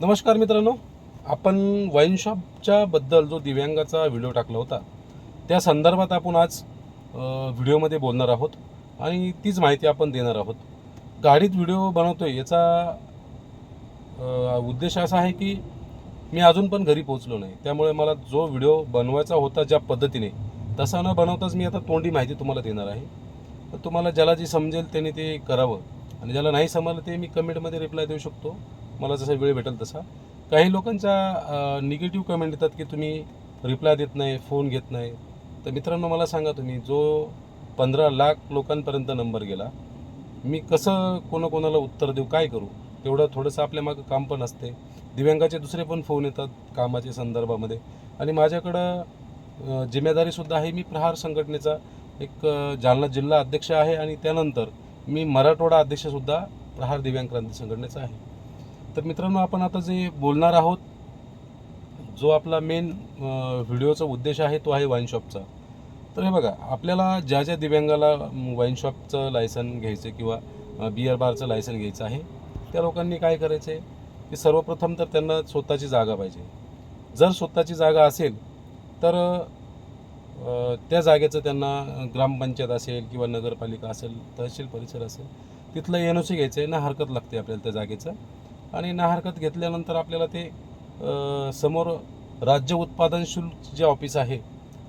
नमस्कार मित्रांनो. आपण वाईन शॉपच्या बद्दल जो दिव्यांगाचा व्हिडिओ टाकला होता त्या संदर्भात आपण आज व्हिडिओमध्ये बोलणार आहोत आणि तीच माहिती आपण देणार आहोत. गाडीत व्हिडिओ बनवतोय याचा उद्देश असा आहे की मी अजून पण घरी पोहोचलो नाही. त्यामुळे मला जो व्हिडिओ बनवायचा होता ज्या पद्धतीने तसा न बनवताच मी आता तोंडी माहिती तुम्हाला देणार आहे. तर तुम्हाला ज्याला जी समजेल त्याने ते करावं. आणि ज्याला नाही समजलं ते मी कमेंटमध्ये रिप्लाय देऊ शकतो. मला जसा वेळ भेटेल तसा. काही लोकांचा निगेटिव्ह कमेंट येतात की तुम्ही रिप्लाय देत नाही फोन घेत नाही. तर मित्रांनो मला सांगा तुम्ही जो पंधरा लाख लोकांपर्यंत नंबर गेला मी कसं कोणाकोणाला उत्तर देऊ काय करू? तेवढं थोडंसं आपल्या मागं काम पण असते. दिव्यांगाचे दुसरे पण फोन येतात कामाच्या संदर्भामध्ये. आणि माझ्याकडं जिम्मेदारीसुद्धा आहे मी प्रहार संघटनेचा. एक जालना जिल्हा अध्यक्ष आहे आणि त्यानंतर मी मराठवाडा अध्यक्षसुद्धा प्रहार दिव्यांग क्रांती संघटनेचा आहे. तर मित्रांनो आपण आता जे बोलणार आहोत जो आपला मेन व्हिडिओचा उद्देश आहे तो आहे वाईन शॉपचा तर हे बघा आपल्याला ज्या ज्या दिव्यांगाला वाईन शॉपचं लायसन घ्यायचं किंवा बिअर बारचं लायसन घ्यायचं आहे त्या लोकांनी काय करायचं आहे की सर्वप्रथम तर त्यांना स्वतःची जागा पाहिजे. जर स्वतःची जागा असेल तर त्या जागेचं त्यांना ग्रामपंचायत असेल किंवा नगरपालिका असेल तहसील परिसर असेल तिथलं एन ओ सी घ्यायचं आहे ना हरकत लागते आपल्याला त्या जागेचं. आणि ना हरकत घेतल्यानंतर आपल्याला ते समोर राज्य उत्पादन शुल्क जे ऑफिस आहे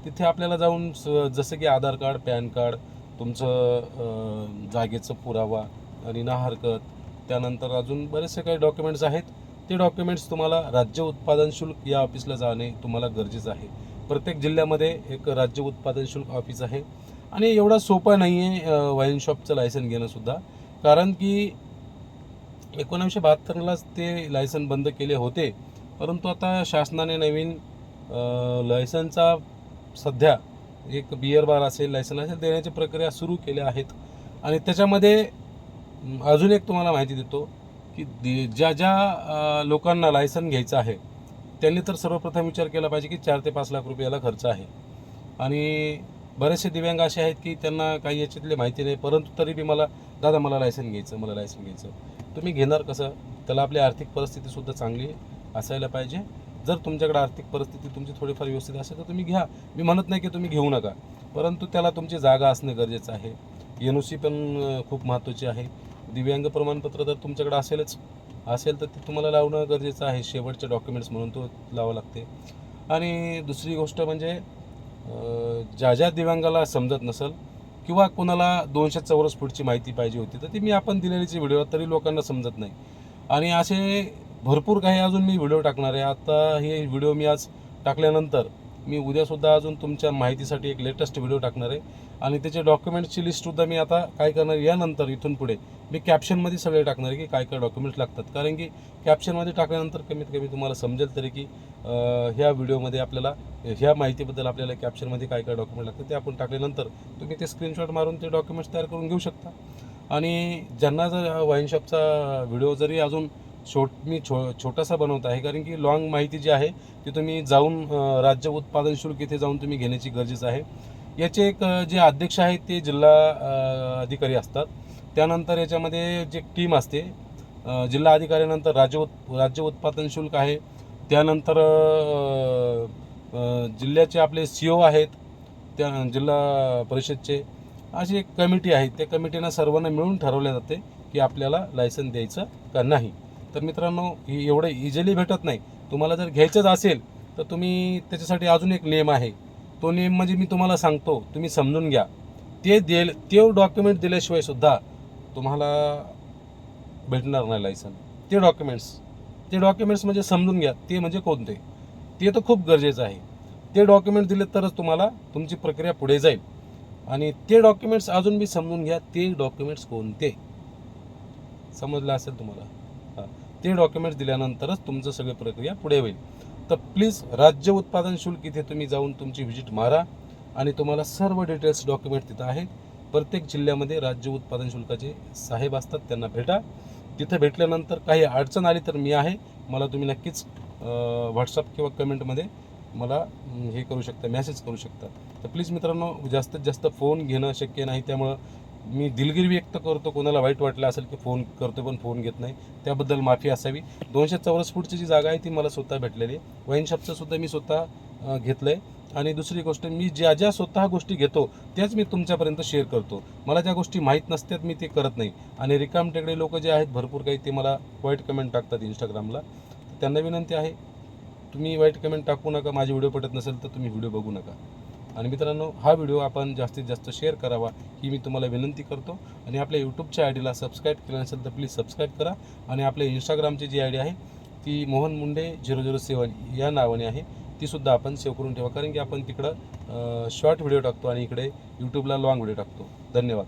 तिथे आपल्याला जाऊन स- जसं की आधार कार्ड पॅन कार्ड तुमचं जागेचं पुरावा आणि ना हरकत त्यानंतर अजून बरेचसे काही डॉक्युमेंट्स आहेत. ते डॉक्युमेंट्स तुम्हाला राज्य उत्पादन शुल्क या ऑफिसला जाणे तुम्हाला गरजेचं आहे. प्रत्येक जिल्ह्यामध्ये एक राज्य उत्पादन शुल्क ऑफिस आहे. आणि एवढा सोपा नाही आहे वाईन शॉपचं लायसन घेणंसुद्धा कारण की एकोणीसशे बहात्तरलाच ते लायसन बंद केले होते. परंतु आता शासनाने नवीन लायसनचा सध्या एक बिअर बार असेल लायसन असेल देण्याची प्रक्रिया सुरू केल्या आहेत. आणि त्याच्यामध्ये अजून एक तुम्हाला माहिती देतो की दि- ज्या ज्या लोकांना लायसन घ्यायचं आहे त्यांनी तर सर्वप्रथम विचार केला पाहिजे की चार ते पाच लाख रुपयाला खर्च आहे. आणि बरेचसे दिव्यांग असे आहेत की त्यांना काही याच्यातले माहिती नाही परंतु तरी बी मला दादा मला लायसन घ्यायचं मला लायसन घ्यायचं. तुम्ही घेणार कसं? त्याला आपली आर्थिक परिस्थितीसुद्धा चांगली असायला पाहिजे. जर तुमच्याकडे आर्थिक परिस्थिती तुमची थोडीफार व्यवस्थित असेल तर तुम्ही घ्या. मी म्हणत नाही की तुम्ही घेऊ नका. परंतु त्याला तुमची जागा असणं गरजेचं आहे. एन ओ सी पण खूप महत्त्वाची आहे. दिव्यांग प्रमाणपत्र जर तुमच्याकडे असेलच असेल तर ते तुम्हाला लावणं गरजेचं आहे. शेवटचे डॉक्युमेंट्स म्हणून तो लावावं लागते. आणि दुसरी गोष्ट म्हणजे ज्या ज्या दिव्यांगाला समजत नसेल किंवा कोणाला दोनशे चौरस फूटची माहिती पाहिजे होती तर ती मी आपण दिलेलीची व्हिडिओ तरी लोकांना समजत नाही. आणि असे भरपूर काही अजून मी व्हिडिओ टाकणार आहे. आता हे व्हिडिओ मी आज टाकल्यानंतर मी उद्यासुद्धा अजून तुमच्या माहितीसाठी एक लेटेस्ट व्हिडिओ टाकणार आहे. आणि त्याचे डॉक्युमेंट्सची लिस्टसुद्धा मी आता काय करणार यानंतर इथून पुढे मी कॅप्शनमध्ये सगळे टाकणार आहे की काय काय डॉक्युमेंट्स लागतात. कारण की कॅप्शनमध्ये टाकल्यानंतर कमीत कमी तुम्हाला समजेल तरी की ह्या व्हिडिओमध्ये आपल्याला ह्या माहितीबद्दल आपल्याला कॅप्शनमध्ये काय काय डॉक्युमेंट लागतात ते आपण टाकल्यानंतर तुम्ही ते स्क्रीनशॉट मारून ते डॉक्युमेंट्स तयार करून घेऊ शकता. आणि ज्यांना जर वाईन शॉपचा व्हिडिओ जरी अजून छोट मी छो छोटासा बनवत आहे. कारण की लॉंग माहिती जी आहे ती तुम्ही जाऊन राज्य उत्पादन शुल्क इथे जाऊन तुम्ही घेण्याची गरजेचं आहे. याचे एक जे अध्यक्ष आहेत ते जिल्हा अधिकारी असतात. त्यानंतर याच्यामध्ये जे टीम असते जिल्हा अधिकाऱ्यानंतर राज्य उत् राज्य उत्पादन शुल्क आहे. त्यानंतर जिल्ह्याचे आपले सी ओ आहेत त्या जिल्हा परिषदचे. अशी एक कमिटी आहे. त्या कमिटीनं सर्वांना मिळून ठरवल्या जाते की आपल्याला लायसन द्यायचं का नाही. तर मित्रांनो हे एवढं इझिली भेटत नाही. तुम्हाला जर घ्यायचंच असेल तर तुम्ही त्याच्यासाठी अजून एक नियम आहे. तो नियम म्हणजे मी तुम्हाला सांगतो तुम्ही समजून घ्या. ते देल ते डॉक्युमेंट दिल्याशिवाय सुद्धा तुम्हाला भेटणार नाही लायसन ते डॉक्युमेंट्स ते डॉक्युमेंट्स म्हणजे समजून घ्या ते म्हणजे कोणते? ते तर खूप गरजेचं आहे. ते डॉक्युमेंट दिले तरच तुम्हाला तुमची प्रक्रिया पुढे जाईल. आणि ते डॉक्युमेंट्स अजून मी समजून घ्या ते डॉक्युमेंट्स कोणते? समजलं असेल तुम्हाला? ते डॉक्युमेंट्स दिल्यानंतरच तुमचं सगळी प्रक्रिया पुढे होईल. तर प्लीज राज्य उत्पादन शुल्क इथे तुम्ही जाऊन तुमची व्हिजिट मारा आणि तुम्हाला सर्व डिटेल्स डॉक्युमेंट तिथं आहेत. प्रत्येक जिल्ह्यामध्ये राज्य उत्पादन शुल्काचे साहेब असतात त्यांना भेटा. तिथं भेटल्यानंतर काही अडचण आली तर मी आहे. मला तुम्ही नक्कीच व्हॉट्सअप किंवा कमेंटमध्ये मला हे करू शकता मेसेज करू शकता. तर प्लीज मित्रांनो जास्तीत जास्त फोन घेणं शक्य नाही. त्यामुळं मी दिलगिरी व्यक्त करतो कोणाला वाईट वाटलं असेल की फोन करतो पण फोन घेत नाही त्याबद्दल माफी असावी. दोनशे चौरस फूटची जी जागा आहे ती मला स्वतः भेटलेली आहे. वाईन शॉपचं सुद्धा मी स्वतः घेतलं आहे आणि दुसरी गोष्ट मी ज्या ज्या स्वतः गोष्टी घेतो त्याच मी तुमच्यापर्यंत शेअर करतो. मला ज्या गोष्टी माहीत नसतात मी ते करत नाही. आणि रिकाम टेकडे लोक जे आहेत भरपूर काही ते मला वाईट कमेंट टाकतात इंस्टाग्रामला त्यांना विनंती आहे तुम्ही वाईट कमेंट टाकू नका माझे व्हिडिओ पटत नसेल तर तुम्ही व्हिडिओ बघू नका. आणि मित्रांनो हा व्हिडिओ आपण जास्तीत जास्त शेअर करावा ही मी तुम्हाला विनंती करतो. आणि आपल्या यूट्यूबच्या आय डीला सबस्क्राईब केलं नसेल तर प्लीज सबस्क्राईब करा. आणि आपल्या इंस्टाग्रामची जी आय डी आहे ती Mohan Munde zero zero seven या नावाने आहे. तीसुद्धा आपण सेव्ह करून ठेवा कारण की आपण तिकडं शॉर्ट व्हिडिओ टाकतो आणि इकडे यूट्यूबला लॉंग व्हिडिओ टाकतो. धन्यवाद.